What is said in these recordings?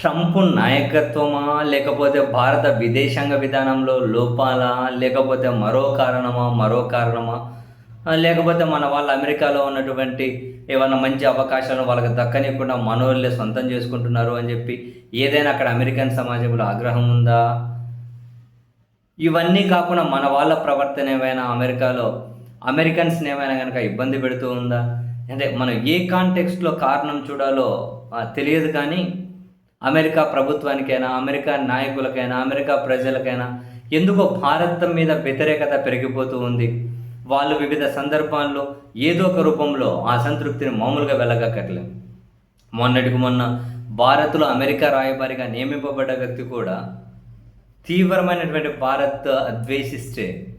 Trump నాయకత్వమా లేకపోతే భారత విదేశాంగ విధానంలో లోపాలా లేకపోతే మరో కారణమా మరో కారణమా? లేకపోతే మన వాళ్ళు అమెరికాలో ఉన్నటువంటి ఏమైనా మంచి అవకాశాలను వాళ్ళకి దక్కనివ్వకుండా మనోళ్ళే సొంతం చేసుకుంటున్నారు అని చెప్పి ఏదైనా అక్కడ అమెరికన్ సమాజంలో ఆగ్రహం ఉందా? ఇవన్నీ కాకుండా మన వాళ్ళ ప్రవర్తన ఏమైనా అమెరికాలో అమెరికన్స్ని ఏమైనా కనుక ఇబ్బంది పెడుతూ ఉందా? అంటే మనం ఏ కాంటెక్స్ట్లో కారణం చూడాలో తెలియదు కానీ అమెరికా ప్రభుత్వానికైనా అమెరికా నాయకులకైనా అమెరికా ప్రజలకైనా ఎందుకో భారత్ మీద వ్యతిరేకత పెరిగిపోతూ ఉంది. వాళ్ళు వివిధ సందర్భాల్లో ఏదో ఒక రూపంలో ఆ సంతృప్తిని మామూలుగా వెళ్ళగక్కర్లేదు. మొన్నటికి మొన్న భారత్లో అమెరికా రాయబారిగా నియమింపబడ్డ వ్యక్తి కూడా తీవ్రమైనటువంటి భారత్ ద్వేషిస్తే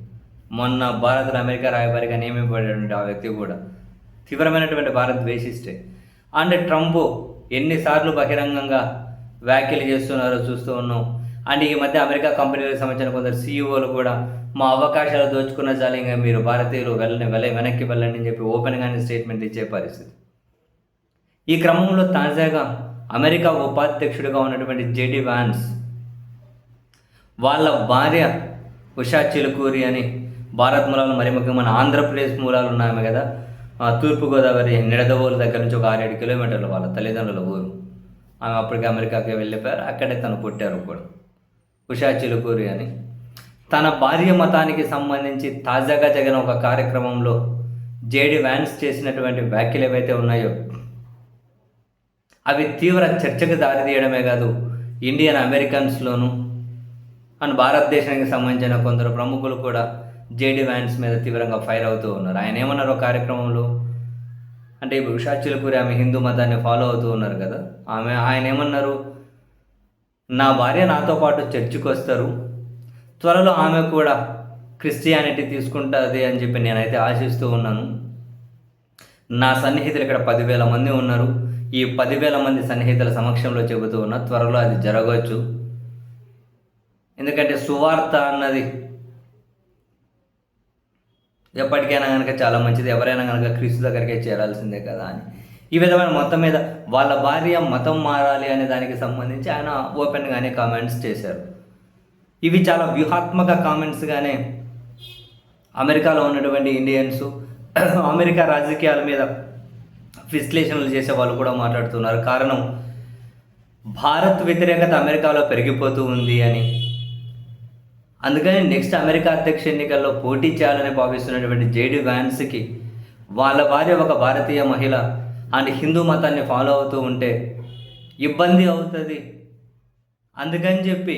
మొన్న భారత్లో అమెరికా రాయబారిగా నియమింపబడినటువంటి ఆ వ్యక్తి కూడా తీవ్రమైనటువంటి భారత్ ద్వేషిస్తే. అండ్ ట్రంప్ ఎన్నిసార్లు బహిరంగంగా వ్యాఖ్యలు చేస్తున్నారో చూస్తూ ఉన్నాం. అండ్ ఈ మధ్య అమెరికా కంపెనీలకు సంబంధించిన కొందరు సీఈఓలు కూడా మా అవకాశాలు దోచుకున్న చాలు ఇంకా మీరు భారతీయులు వెళ్ళని వెళ్ళ వెనక్కి వెళ్ళండి అని చెప్పి ఓపెన్గానే స్టేట్మెంట్ ఇచ్చే పరిస్థితి. ఈ క్రమంలో తాజాగా అమెరికా ఉపాధ్యక్షుడిగా ఉన్నటువంటి జేడి వ్యాన్స్ వాళ్ళ భార్య ఉషా చిలుకూరి అని భారత్ మూలాలు మరి ముఖ్యంగా మన ఆంధ్రప్రదేశ్ మూలాలు ఉన్నాయమే కదా. తూర్పుగోదావరి నిడదవోలు దగ్గర నుంచి ఒక ఆరేడు కిలోమీటర్లు వాళ్ళ తల్లిదండ్రుల ఊరు. ఆమె అప్పటికి అమెరికాకి వెళ్ళిపోయారు. అక్కడే తను పుట్టారు కూడా. ఉషా చిలుకూరి అని. తన భార్య మతానికి సంబంధించి తాజాగా జరిగిన ఒక కార్యక్రమంలో జేడి వ్యాన్స్ చేసినటువంటి వ్యాఖ్యలు ఏవైతే ఉన్నాయో అవి తీవ్ర చర్చకు దారితీయడమే కాదు ఇండియన్ అమెరికన్స్లోను అండ్ భారతదేశానికి సంబంధించిన కొందరు ప్రముఖులు కూడా జేడి వ్యాన్స్ మీద తీవ్రంగా ఫైర్ అవుతూ ఉన్నారు. ఆయన ఏమన్నారు ఒక కార్యక్రమంలో? అంటే ఇప్పుడు ఉషా చిలుకూరి ఆమె హిందూ మతాన్ని ఫాలో అవుతూ ఉన్నారు కదా ఆమె ఆయన ఏమన్నారు? నా భార్య నాతో పాటు చర్చికి వస్తారు త్వరలో ఆమె కూడా క్రిస్టియానిటీ తీసుకుంటుంది అని చెప్పి నేనైతే ఆశిస్తూ ఉన్నాను. నా సన్నిహితులు ఇక్కడ పదివేల మంది ఉన్నారు ఈ పదివేల మంది సన్నిహితుల సమక్షంలో చెబుతూ ఉన్నా త్వరలో అది జరగవచ్చు. ఎందుకంటే సువార్త అన్నది ఎప్పటికైనా కనుక చాలా మంచిది. ఎవరైనా కనుక క్రీస్తు దగ్గరికే చేరాల్సిందే కదా అని. ఈ విధమైన మొత్తం మీద వాళ్ళ భార్య మతం మారాలి అనే దానికి సంబంధించి ఆయన ఓపెన్గానే కామెంట్స్ చేశారు. ఇవి చాలా వ్యూహాత్మక కామెంట్స్గానే అమెరికాలో ఉన్నటువంటి ఇండియన్స్ అమెరికా రాజకీయాల మీద విశ్లేషణలు చేసే వాళ్ళు కూడా మాట్లాడుతున్నారు. కారణం భారత్ వ్యతిరేకత అమెరికాలో పెరిగిపోతూ ఉంది అని. అందుకని నెక్స్ట్ అమెరికా అధ్యక్ష ఎన్నికల్లో పోటీ చేయాలని భావిస్తున్నటువంటి జేడి వ్యాన్స్కి వాళ్ళ భార్య ఒక భారతీయ మహిళ అండ్ హిందూ మతాన్ని ఫాలో అవుతూ ఉంటే ఇబ్బంది అవుతుంది. అందుకని చెప్పి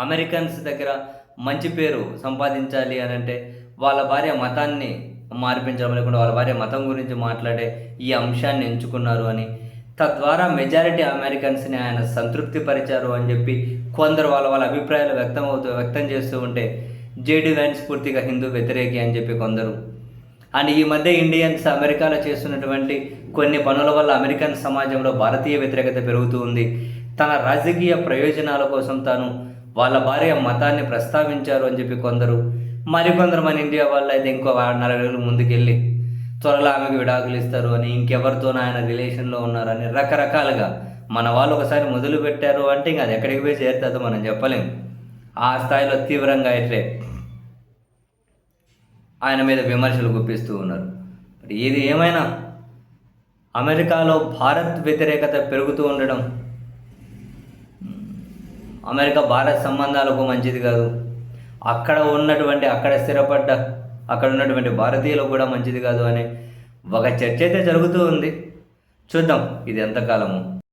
అమెరికన్స్ దగ్గర మంచి పేరు సంపాదించాలి అని అంటే వాళ్ళ భార్య మతాన్ని మార్పించడం లేకుండా వాళ్ళ భార్య మతం గురించి మాట్లాడే ఈ అంశాన్ని ఎంచుకున్నారు అని తద్వారా మెజారిటీ అమెరికన్స్ని ఆయన సంతృప్తి పరిచారు అని చెప్పి కొందరు వాళ్ళ వాళ్ళ అభిప్రాయాలు వ్యక్తం అవుతూ వ్యక్తం చేస్తూ ఉంటే జేడీ వ్యాన్స్ పూర్తిగా హిందూ వ్యతిరేకి అని చెప్పి కొందరు. అండ్ ఈ మధ్య ఇండియన్స్ అమెరికాలో చేస్తున్నటువంటి కొన్ని పనుల వల్ల అమెరికన్ సమాజంలో భారతీయ వ్యతిరేకత పెరుగుతూ ఉంది. తన రాజకీయ ప్రయోజనాల కోసం తాను వాళ్ళ భార్య మతాన్ని ప్రస్తావించారు అని చెప్పి కొందరు. మరికొందరు మన ఇండియా వాళ్ళు అయితే ఇంకో నాలుగు నలభై రోజులు ముందుకెళ్ళి త్వరలో ఆమెకు విడాకులు ఇస్తారు అని ఇంకెవరితోనూ ఆయన రిలేషన్లో ఉన్నారని రకరకాలుగా మన వాళ్ళు ఒకసారి మొదలు పెట్టారు అంటే ఇంకా అది ఎక్కడికి పోయి చేరుతుందో మనం చెప్పలేం. ఆ స్థాయిలో తీవ్రంగా అయితే ఆయన మీద విమర్శలు గుప్పిస్తూ ఉన్నారు. ఇది ఏమైనా అమెరికాలో భారత్ వ్యతిరేకత పెరుగుతూ ఉండడం? అమెరికా భారత్ సంబంధాలకు మంచిది కాదు. అక్కడ ఉన్నటువంటి అక్కడ స్థిరపడ్డ అక్కడ ఉన్నటువంటి భారతీయులకు కూడా మంచిది కాదు అనే ఒక చర్చ అయితే జరుగుతూ ఉంది. చూద్దాం ఇది ఎంతకాలము.